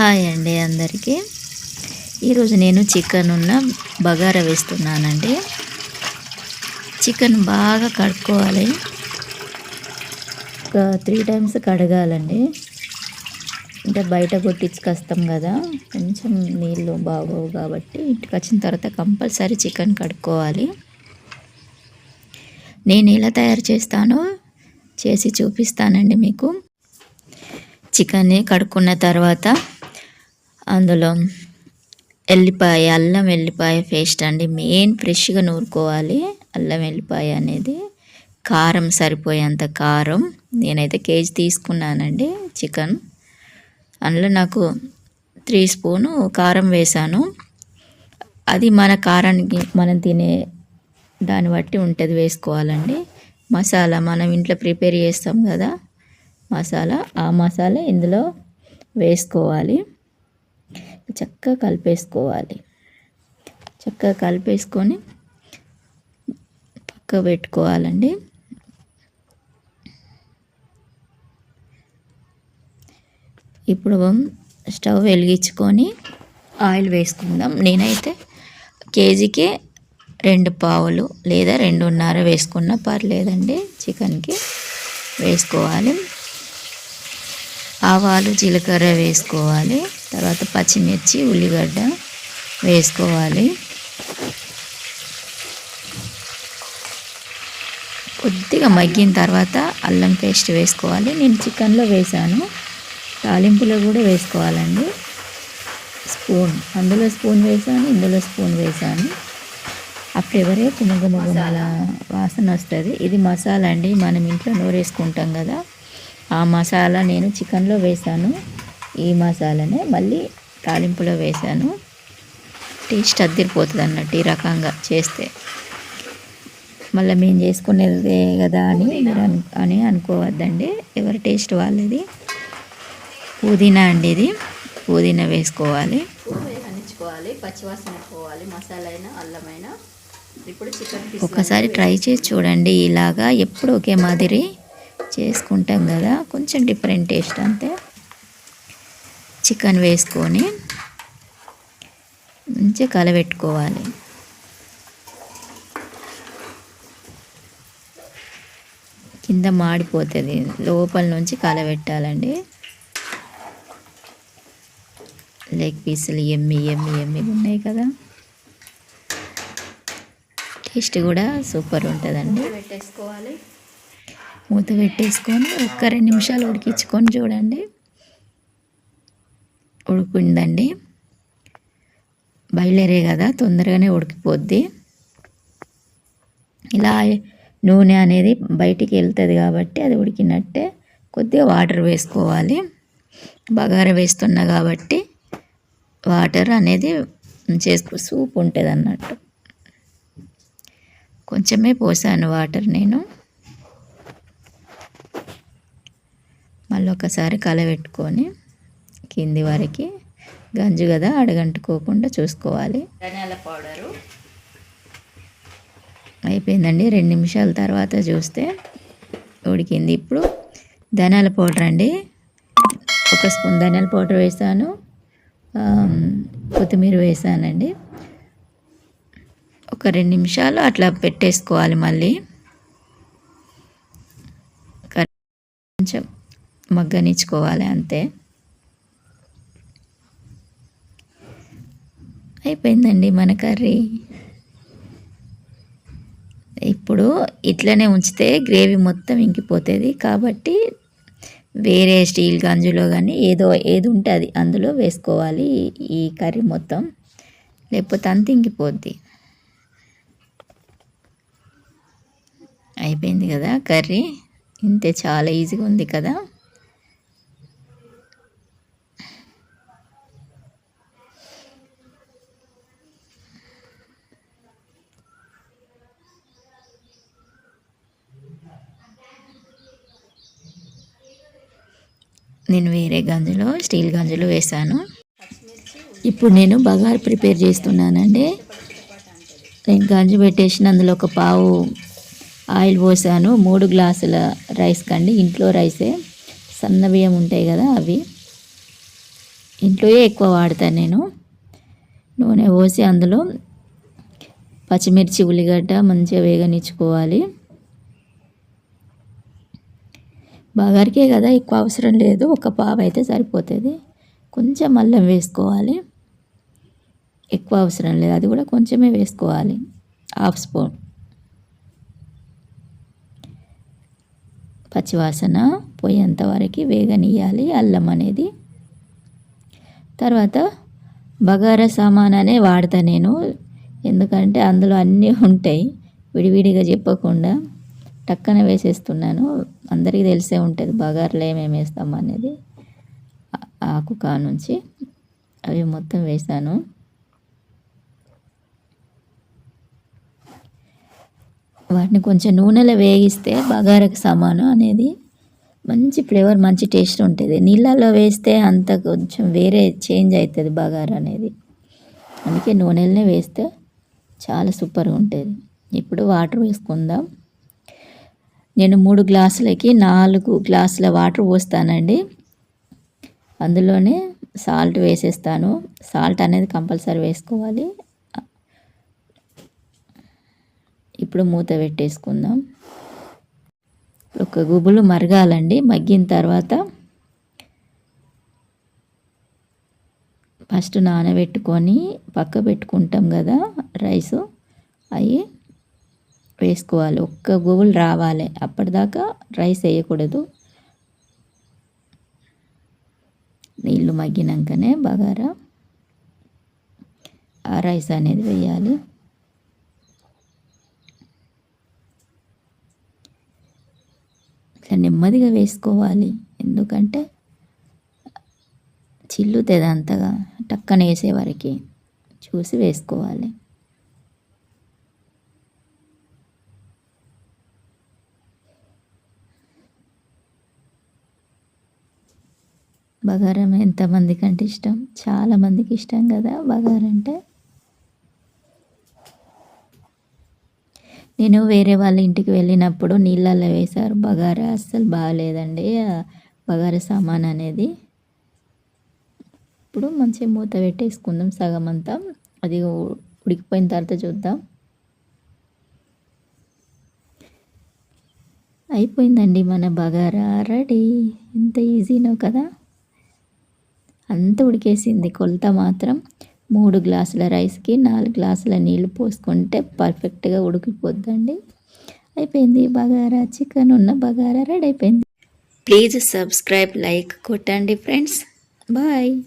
Hi అండి అందరికీ. ఈరోజు నేను చికెన్ ఉన్న బగారా వేస్తున్నానండి. చికెన్ బాగా కడుక్కోవాలి. ఒక త్రీ టైమ్స్ కడగాలండి. అంటే బయట కొట్టించుకొస్తాం కదా కొంచెం నీళ్ళు బాగోవు కాబట్టి ఇంటికి వచ్చిన తర్వాత కంపల్సరీ చికెన్ కడుక్కోవాలి. నేను ఎలా తయారు చేస్తానో చేసి చూపిస్తానండి మీకు. చికెన్ని కడుక్కున్న తర్వాత అందులో ఎల్లిపాయ అల్లం వెల్లిపాయ పేస్ట్ అండి. మెయిన్ ఫ్రెష్గా నూరుకోవాలి. అల్లం వెల్లిపాయ అనేది కారం సరిపోయేంత కారం. నేనైతే కేజీ తీసుకున్నానండి చికెన్. అందులో నాకు త్రీ స్పూను కారం వేసాను. అది మన కారానికి మనం తినే దాన్ని బట్టి ఉంటుంది వేసుకోవాలండి. మసాలా మనం ఇంట్లో ప్రిపేర్ చేస్తాం కదా మసాలా. ఆ మసాలా ఇందులో వేసుకోవాలి. చక్కగా కలిపేసుకోవాలి. చక్కగా కలిపేసుకొని పక్క పెట్టుకోవాలండి. ఇప్పుడు స్టవ్ వెలిగించుకొని ఆయిల్ వేసుకుందాం. నేనైతే కేజీకి రెండు పావులు లేదా రెండున్నర వేసుకున్నా పర్లేదండి. చికెన్కి వేసుకోవాలి. ఆవాలు జీలకర్ర వేసుకోవాలి. తర్వాత పచ్చిమిర్చి ఉల్లిగడ్డ వేసుకోవాలి. కొద్దిగా మగ్గిన తర్వాత అల్లం పేస్ట్ వేసుకోవాలి. నేను చికెన్లో వేసాను. తాలింపులో కూడా వేసుకోవాలండి. స్పూన్. అందులో స్పూన్ వేసాను ఇందులో స్పూన్ వేసాను. ఆ ఫ్లేవరే కుమగుమగుమల వాసన వస్తుంది ఇది మసాలా అండి మనం ఇంట్లో నూరేసుకుంటాం కదా ఆ మసాలా నేను చికెన్లో వేసాను. ఈ మసాలానే మళ్ళీ తాలింపులో వేసాను. టేస్ట్ అద్దరిపోతుంది అన్నట్టు ఈ రకంగా చేస్తే. మళ్ళీ మేము చేసుకునేదే కదా అని మీరు అను అని అనుకోవద్దండి. ఎవరి టేస్ట్ వాళ్ళది. పుదీనా అండి ఇది. పుదీనా వేసుకోవాలి. పచ్చివాసన పోవాలి. మసాలా అయినా అల్లమైనా. ఇప్పుడు చికెన్ ఒకసారి ట్రై చేసి చూడండి. ఇలాగా ఎప్పుడు ఒకే మాదిరి చేసుకుంటాం కదా. కొంచెం డిఫరెంట్ టేస్ట్ అంతే. చికెన్ వేసుకొని మంచిగా కలబెట్టుకోవాలి. కింద మాడిపోతుంది. లోపల నుంచి కలబెట్టాలండి. లెగ్ పీసులు ఎమ్మి ఎమ్మి ఎమ్మి ఉన్నాయి కదా. టేస్ట్ కూడా సూపర్ ఉంటుందండి. పెట్టేసుకోవాలి మూత పెట్టేసుకొని ఒక్క రెండు నిమిషాలు ఉడికించుకొని చూడండి. ఉడికిందండి. బయలుదేరే కదా తొందరగానే ఉడికిపోద్ది. ఇలా నూనె అనేది బయటికి వెళ్తుంది కాబట్టి అది ఉడికినట్టే కొద్దిగా వాటర్ వేసుకోవాలి. బగార వేస్తున్నా కాబట్టి వాటర్ అనేది చేసుకో సూప్ ఉంటుంది అన్నట్టు కొంచెమే పోసాను వాటర్ నేను. మళ్ళీ ఒకసారి కలబెట్టుకొని కింది వరకు గంజు కదా అడగంటుకోకుండా చూసుకోవాలి. ధనియాల పౌడరు. అయిపోయిందండి. రెండు నిమిషాల తర్వాత చూస్తే ఉడికింది. ఇప్పుడు ధనియాల పౌడర్ అండి. ఒక స్పూన్ ధనియాల పౌడర్ వేసాను. కొత్తిమీర వేసానండి. ఒక రెండు నిమిషాలు అట్లా పెట్టేసుకోవాలి మళ్ళీ. కొంచెం మగ్గనిచ్చుకోవాలి అంతే. అయిపోయిందండి మన కర్రీ. ఇప్పుడు ఇట్లనే ఉంచితే గ్రేవీ మొత్తం ఇంకిపోతుంది కాబట్టి వేరే స్టీల్ గంజులో కానీ ఏదో ఏది ఉంటే అది అందులో వేసుకోవాలి ఈ కర్రీ మొత్తం. లేకపోతే అంత ఇంకిపోద్ది. అయిపోయింది కదా కర్రీ. ఇంతే చాలా ఈజీగా ఉంది కదా. నేను వేరే గంజులో స్టీల్ గంజులో వేసాను. ఇప్పుడు నేను బగారు ప్రిపేర్ చేస్తున్నానండి. నేను గంజు పెట్టేసిన అందులో ఒక పావు ఆయిల్ పోసాను. మూడు గ్లాసుల రైస్ కండి. ఇంట్లో రైసే. సన్న బియ్యం ఉంటాయి కదా అవి. ఇంట్లోయే ఎక్కువ వాడతాను నేను. నూనె పోసి అందులో పచ్చిమిర్చి ఉల్లిగడ్డ మంచిగా వేగనిచ్చుకోవాలి. బగారికే కదా ఎక్కువ అవసరం లేదు. ఒక పావు అయితే సరిపోతుంది. కొంచెం అల్లం వేసుకోవాలి. ఎక్కువ అవసరం లేదు. అది కూడా కొంచెమే వేసుకోవాలి. Half spoon. పచ్చివాసన పోయేంత వరకు వేగనీయాలి అల్లం అనేది. తర్వాత బగారా సామాన్ అనే వాడతా నేను. ఎందుకంటే అందులో అన్నీ ఉంటాయి. విడివిడిగా చెప్పకుండా. టక్కన వేసేస్తున్నాను. అందరికీ తెలిసే ఉంటుంది బగారులో ఏమేమి వేస్తాం అనేది. ఆకు కా నుంచి అవి మొత్తం వేసాను. వాటిని కొంచెం నూనెలో వేగిస్తే బగారకు సమానం అనేది మంచి ఫ్లేవర్ మంచి టేస్ట్ ఉంటుంది. నీళ్ళల్లో వేస్తే అంత కొంచెం వేరే చేంజ్ అవుతుంది బగారా అనేది. అందుకే నూనెలనే వేస్తే చాలా సూపర్గా ఉంటుంది. ఇప్పుడు వాటర్ వేసుకుందాం. నేను మూడు గ్లాసులకి నాలుగు గ్లాసుల వాటర్ పోస్తానండి. అందులోనే సాల్ట్ వేసేస్తాను. సాల్ట్ అనేది కంపల్సరీ వేసుకోవాలి. ఇప్పుడు మూత పెట్టేసుకుందాం. ఒక గుబులు మరగాలండి. మగ్గిన తర్వాత ఫస్ట్ నానబెట్టుకొని పక్క పెట్టుకుంటాం కదా రైసు. అవి వేసుకోవాలి. ఒక్క గుబులు రావాలి. అప్పటిదాకా రైస్ వేయకూడదు. నీళ్ళు మగ్గినాకనే బగారా ఆ రైస్ అనేది వేయాలి. ఇట్లా నెమ్మదిగా వేసుకోవాలి. ఎందుకంటే చిల్లుతుంది అంతగా టక్కన వేసేవారికి చూసి వేసుకోవాలి. బగారం ఎంతమందికి అంటే ఇష్టం. చాలామందికి ఇష్టం కదా బగారా అంటే. నేను వేరే వాళ్ళ ఇంటికి వెళ్ళినప్పుడు నీళ్ళల్లో వేశారు. బగారా అస్సలు బాగాలేదండి. బగారా సామాన్ అనేది. ఇప్పుడు మంచిగా మూత పెట్టేసుకుందాం సగం అంతా. అది ఉడికిపోయిన తర్వాత చూద్దాం. అయిపోయిందండి మన బగారా రెడీ. ఎంత ఈజీనో కదా? అంత ఉడికేసింది కొలత మాత్రం. మూడు గ్లాసుల రైస్కి నాలుగు గ్లాసుల నీళ్ళు పోసుకుంటే పర్ఫెక్ట్గా ఉడికిపోద్దండి. అయిపోయింది బగారా. చికెన్ ఉన్న బగారా రెడీ అయిపోయింది. ప్లీజ్ సబ్స్క్రైబ్ లైక్ కొట్టండి ఫ్రెండ్స్. బాయ్.